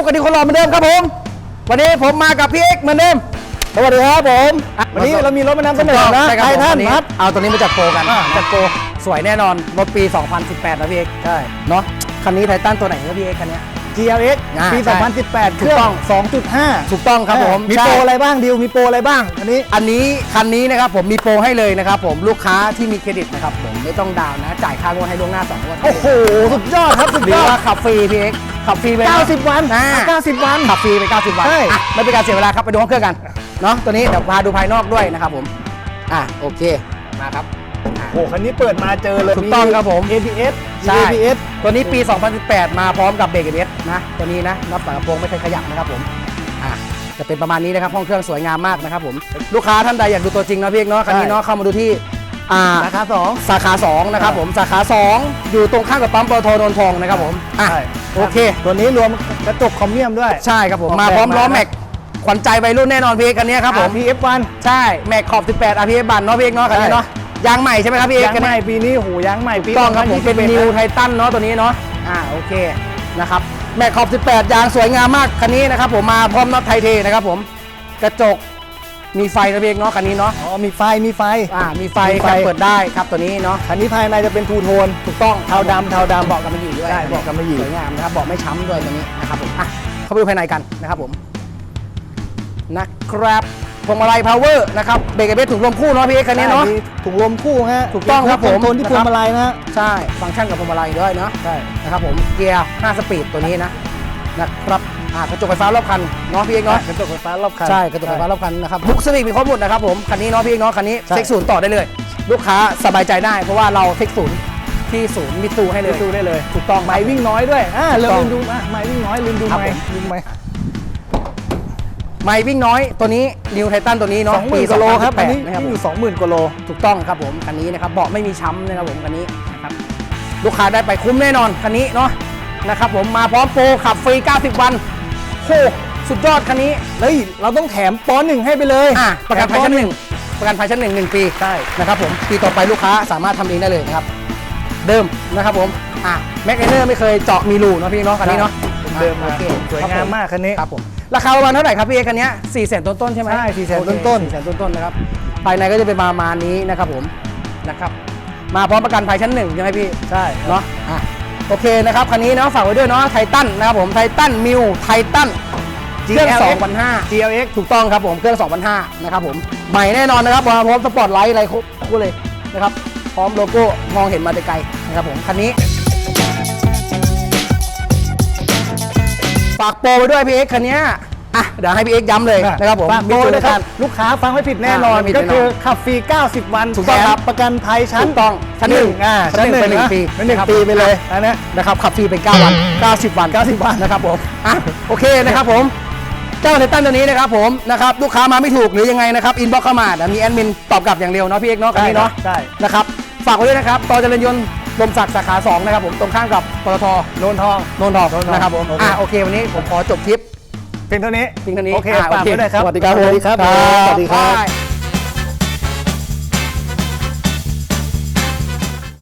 ตุ๊กกันดีคนหล่อเหมือนเดิมครับผม วันนี้ผมมากับพี่เอ็กซ์เหมือนเดิม สวัสดีครับผม วันนี้เรามีรถมานำเสนอนะใช่ครับไทผมทันวันนี้ครับ เอาตัวนี้มาจัดโปรกันอ่าจัดโปรสวยแน่นอน รถปี 2018 นะพี่เอ็กซ์ใช่ เนาะคันนี้ไททันตัวไหนครับพี่เอ็กซ์คันเนี้ย GLX อ่าปี ใช่2018 เคถูรื่กต้ององ 2.5ถูกต้องครับผมมีใช่ โปรอะไรบ้างดิวมีโปรอะไรบ้างอันนี้ อันนี้คันนี้นะครับผมมีโปรให้เลยนะครับผมลูกค้าที่มีเครดิตนะครับผมไม่ต้องดาวน์นะ จ่ายค่างวดให้ล่วงหน้า2งวดโอ้โห สุดยอดครับ สุดหรืยออด ว่าขับฟรีพี่เอ็กซ์ขับฟรีไปนะ90 วันอ่า90 วัน ขับฟรีไป 90 วันใช่ อะไม่เป็นการเสียเวลาครับไปดูห้องเครื่องกันเนาะตัวนี้เดี๋ยวพาดูภายนอกด้วยนะครับผมอะโอเคมาครับอะ โอ้โหคันนี้เปิดมาเจอเลยถูกต้องครับผม ABS ใช่ ABS ตัวนี้ปี 2018 มาพร้อมกับเบรกเอเสนะ ตัวนี้นะน็อตฝากระโปรงไม่เคยขยับนะครับผมอะจะเป็นประมาณนี้นะครับห้องเครื่องสวยงามมากนะครับผมลูกค้าท่านใดอยากดูตัวจริงนะพี่เอกเนาะคันนี้เนาะเข้ามาดูที่อ่าราคา2สาขา2นะครับผมสาขา2อยู่ตรงข้ามกับปั๊มปตทนนทองนะครับผมอะใช่โอเค ตัวนี้รวมกระจกคอมเมียมด้วย ใช่ครับผมออกมาแบบพร้อมล้อมานะแม็กขวัญใจวัยรุ่นแน่นอนพี่เอกคันนี้ครับผม PF1 ใช่แม็กขอบ 18 RPF บันเนาะพี่เอกเนาะคันนี้ใช่เนาะ ยางใหม่ใช่ไหมครับพี่เอกยางใหม่ปีนี้โอ้โหยางใหม่ปีถูกต้องครับผมเป็น2021นิวไททันเนาะตัวนี้เนาะอ่าโอเคนะครับแม็กขอบ 18 ยางสวยงามมากคันนี้นะครับผมมาพร้อมน็อตไทเทนะครับผมกระจกมีไฟนะพี่เอกเนาะคันนี้เนาะอ๋อมีไฟมีไฟอ่ามีไฟมีคไฟรับเปิดได้ครับตัวนี้เนาะคันนี้ภายในจะเป็นทูโทนถูกต้องเทาดำเทาดำเบาะกำมะหยี่ด้วยใช่เบาะกำมะหยี่สวยงามนะครับเบาะไม่ช้ำด้วยตัวนี้นะครับผมอะเข้าไปดูภายในกันนะครับผมนะครับพ วงมาลัยพาวเวอร์นะครับเบรกเอเบสถุงลมคู่เนาะพี่เอกคันนี้เนาะมีถุงลมคู่ฮะถูกต้องครับผมโทนที่พวงมาลัยนะฮะใช่ ฟังก์ชันกับพวงมาลัยด้วยเนาะใช่นะครับผมเกียร์ 5 สปีดตัวนี้นะนะครับอ่ากระจกไฟฟ้ารอบคันเนาะพี่เอกเนาะกระจกไฟฟ้ารอบคันใช่กระจกไฟฟ้ารอบคันนะครับบุ๊กสวิกมีครบหมดนะครับผมคันนี้เนาะพี่เอกเนาะคันนี้ใช่เซ็กศูนย์ต่อได้เลย ลูกค้าสบายใจได้ เพราะว่าเราเซ็กศูนย์ที่ศูนย์มิตซูให้เลยดูได้เลย ถูกต้องไม้วิ่งน้อยด้วยอ่าถูลืกต้องมดูอะไม้วิ่งน้อยลืมดูครับไม้ผมลืมไม้ ไม่วิ่งน้อยตัวนี้นิวไททันตัวนี้สเนาะองหมื่นกว่าโลครับอันนี้2018นะครับวิ่งผอมยู่สองหมื่นกว่าโล ถูกต้องครับผมคันนี้นะครับเบาะไม่มีช้ำนะครับผมคันนี้นะครับลูกค้าได้ไปคุ้มแน่นอนคันนี้เนาะนะครับผมมาพร้อมโปรขับฟรี 90 วันโหสุดยอดคันนี้เฮ้ย เราต้องแถมปอนหนึ่งให้ไปเลยอะประกันภัยแถมชั้นปหนึ่งประกันภัยชั้นหนึ่งหนึ่งปีใช่นะครับผมปีต่อไปลูกค้าสามารถทำเองได้เลยนะครับเดิมนะครับผมอะแม็กไนเนอร์ไม่เคยเจาะมีรูเนาะพี่เนาะคันนี้เนาะเดิมอะมาโอเค สวยงามมากคันนี้ ครับผม ราคาประมาณเท่าไหร่ครับพี่เอคันเนี้ยสี่แสนต้นๆใช่ไหมใช่400,000โอเคต้นๆ4แสนต้นๆนะครับภายในก็จะเป็นประมาณนี้นะครับผมนะครับมาพร้อมประกันภัยชั้นหนึ่งใช่ไหมพี่ใช่เนาะอะโอเคนะครับคันนี้เนาะฝากไว้ด้วยเนาะไททันนะครับผมไททันมิวไททันเครื่อง GLX 2,500 GLX ถูกต้องครับผมเครื่อง2,500นะครับผมใหม่แน่นอนนะครับมาพร้อมสปอร์ตไลท์อะไรครบคู่เลยนะครับพร้อมโลโก้มองเห็นมาแต่ไกลนะครับผมคันนี้ ฝากโปรไว้ด้วยพี่เอ็กซ์คันเนี้ยอะเดี๋ยวให้พี่เอ็กซ์ย้ำเลยนะครับผมฝากโบมีเลยครับลูกค้าฟังไม่ผิดแน่นอนอ่าไม่ผิดก็คือแน่นอนขับฟรี 90 วันถูกต้องแถมครับประกันภัยชั้นถูกต้องชั้นหนึ่งอ่าชั้นหนึ่งเป็นหนึ่งะปีเป็นหนึ่งนะครับปีไปเลยอันเนี้ยนะครับขับฟรีเป็น9วัน 90 วัน 90 วันนะครับผมอะโอเคนะครับผมเจ้าไททันตัวนี้นะครับผมนะครับลูกค้ามาไม่ถูกหรือยังไงนะครับอินบ็อกเข้ามาเดี๋ยวมีแอดมินตอบกลับอย่างเร็วเนาะพี่เอ็กซ์เนาะคันนี้เนาะใช่นะครับฝากไว้ด้วยนะครับต่อเจริญยนต์ ลมศักดิ์สาขา2นะครับผมตรงข้างกับปตทโนนทองโนนทองโนนทองนะครับผมโอเคอะโอเควันนี้ผมขอจบคลิปเพียงเท่านี้เพียงเท่านี้โอเคะฝากไว้ด้วยครับสวัสดีครับสวัสดีครับผมสวัสดีครับบ๊าย